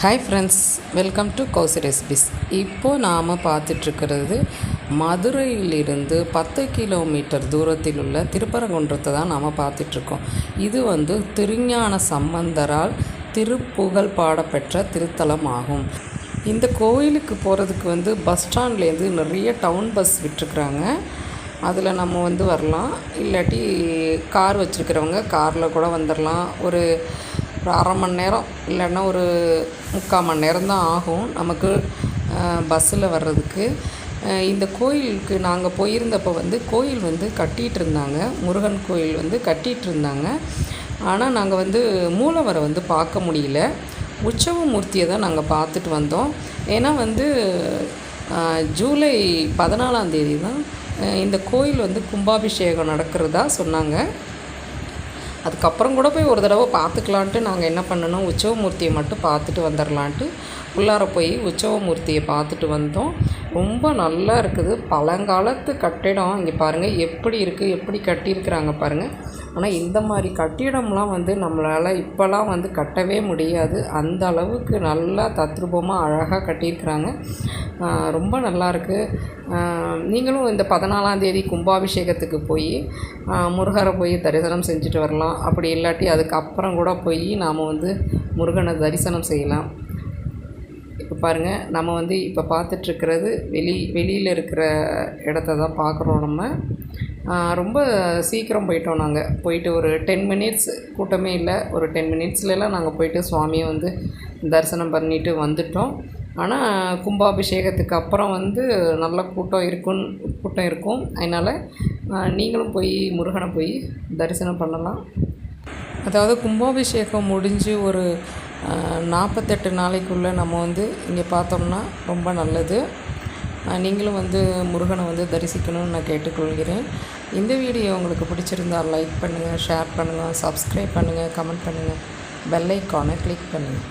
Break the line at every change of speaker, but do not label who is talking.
Hi friends welcome to Kousi recipes இப்போது நாம் பார்த்துட்ருக்கிறது மதுரையிலிருந்து பத்து கிலோமீட்டர் தூரத்தில் உள்ள திருப்பரங்குன்றத்தை தான் நாம் பார்த்துட்ருக்கோம் இது வந்து திருஞான சம்பந்தரால் திருப்புகழ் பாடப்பெற்ற திருத்தலம் ஆகும். இந்த கோயிலுக்கு போகிறதுக்கு வந்து பஸ் ஸ்டாண்ட்லேருந்து நிறைய டவுன் பஸ் விட்டுருக்குறாங்க. அதில் நம்ம வந்து வரலாம். இல்லாட்டி கார் வச்சுருக்கிறவங்க காரில் கூட வந்துடலாம் ஒரு ஒரு அரை மணி நேரம் இல்லைன்னா ஒரு முக்கால் மணி நேரம் தான் ஆகும் நமக்கு பஸ்ஸில் வர்றதுக்கு. இந்த கோயிலுக்கு நாங்கள் போயிருந்தப்போ வந்து கோயில் வந்து கட்டிகிட்டு இருந்தாங்க. முருகன் கோயில் வந்து கட்டிகிட்டு இருந்தாங்க. ஆனால் நாங்கள் வந்து மூலவரை வந்து பார்க்க முடியல. உற்சவ மூர்த்தியை தான் நாங்கள் பார்த்துட்டு வந்தோம். ஏன்னா வந்து ஜூலை பதினாலாம் தேதி தான் இந்த கோயில் வந்து கும்பாபிஷேகம் நடக்கிறதா சொன்னாங்க. அதுக்கப்புறம் கூட போய் ஒரு தடவை பார்த்துக்கலான்ட்டு நாங்கள் என்ன பண்ணணும் உற்சவமூர்த்தியை மட்டும் பார்த்துட்டு வந்துடலான்ட்டு உள்ளார போய் உற்சவமூர்த்தியை பார்த்துட்டு வந்தோம். ரொம்ப நல்லா இருக்குது. பழங்காலத்து கட்டிடம் இங்கே பாருங்கள் எப்படி இருக்குது எப்படி கட்டியிருக்கிறாங்க பாருங்கள் ஆனால் இந்த மாதிரி கட்டிடம்லாம் வந்து நம்மளால் இப்போலாம் வந்து கட்டவே முடியாது. அந்த அளவுக்கு நல்லா தத்ரூபமாக அழகாக கட்டியிருக்கிறாங்க. ரொம்ப நல்லாயிருக்கு நீங்களும் இந்த பதினாலாம் தேதி கும்பாபிஷேகத்துக்கு போய் முருகரை போய் தரிசனம் செஞ்சுட்டு வரலாம். அப்படி இல்லாட்டி அதுக்கப்புறம் கூட போய் நாம் வந்து முருகனை தரிசனம் செய்யலாம். இப்போ பாருங்கள் நம்ம வந்து இப்போ பார்த்துட்ருக்கிறது வெளி வெளியில் இருக்கிற இடத்த தான் பார்க்குறோம் நம்ம. ரொம்ப சீக்கிரம் போயிட்டோம் நாங்கள் போயிட்டு ஒரு டென் மினிட்ஸ் கூட்டமே இல்லை. ஒரு டென் மினிட்ஸ்லலாம் நாங்கள் போயிட்டு சுவாமியை வந்து தரிசனம் பண்ணிட்டு வந்துட்டோம். ஆனால் கும்பாபிஷேகத்துக்கு அப்புறம் வந்து நல்ல கூட்டம் இருக்கும் கூட்டம் இருக்கும். அதனால் நீங்களும் போய் முருகனை போய் தரிசனம் பண்ணலாம். அதாவது கும்பாபிஷேகம் முடிஞ்சு ஒரு நாற்பத்தெட்டு நாளைக்குள்ளே நம்ம வந்து இங்கே பார்த்தோம்னா ரொம்ப நல்லது. நீங்களும் வந்து முருகனை வந்து தரிசிக்கணும்னு நான் கேட்டுக்கொள்கிறேன். இந்த வீடியோ உங்களுக்கு பிடிச்சிருந்தால் லைக் பண்ணுங்கள் ஷேர் பண்ணுங்கள் சப்ஸ்கிரைப் பண்ணுங்கள் கமெண்ட் பண்ணுங்கள் பெல் ஐக்கானை கிளிக் பண்ணுங்கள்